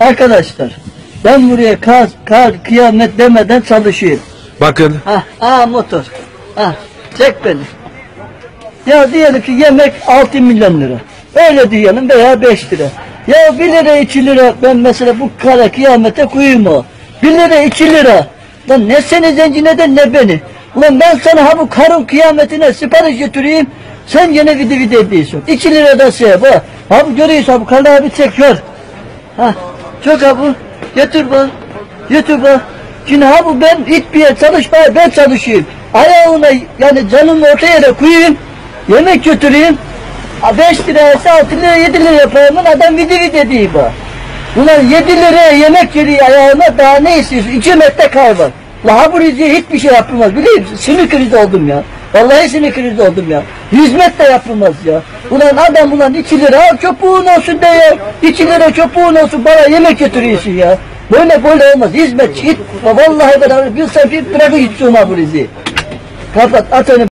Arkadaşlar ben buraya kar, kar kıyamet demeden çalışıyorum. Bakın Ha, aa motor. Ha, çek beni. Ya diyelim ki yemek 6 milyon lira. Öyle diyelim veya 5 lira. Ya 1 lira 2 lira ben mesela bu kara kıyamete koyayım o. 1 lira 2 lira. Lan ne seni zenci ne de ne beni. Ulan ben sana ha bu karın kıyametine sipariş götüreyim. Sen gene vidi vidi ediyorsun. 2 lira da şey bu. Ha bu görüyorsun ha bu karı abi çekiyor. Ha, çok bu. Götür bu. Götür bu. Şimdi ha bu ben yer çalışmaya ben çalışayım. Ayağına yani canımı orta yere koyayım. Yemek götüreyim. 5 liraysa 6 lira 7 lira yapayım. Adam vidi vidi diyor bu. Ulan 7 liraya yemek yediği ayağına daha ne istiyorsun? 2 metre kar var. La ha bu hiçbir şey yapılmaz biliyor musun? Sinir krizi oldum ya. Vallahi sinir krizi oldum ya. Hizmet de yapılmaz ya. Ulan adam ulan 2 lira al çöpuğun olsun de ya. 2 lira çöpuğun olsun bana yemek götürüyorsun ya. Böyle böyle olmaz. Hizmet git. Vallahi beraber bir sefer bırakın gitsin ha bu riziyi. Kapat at onu.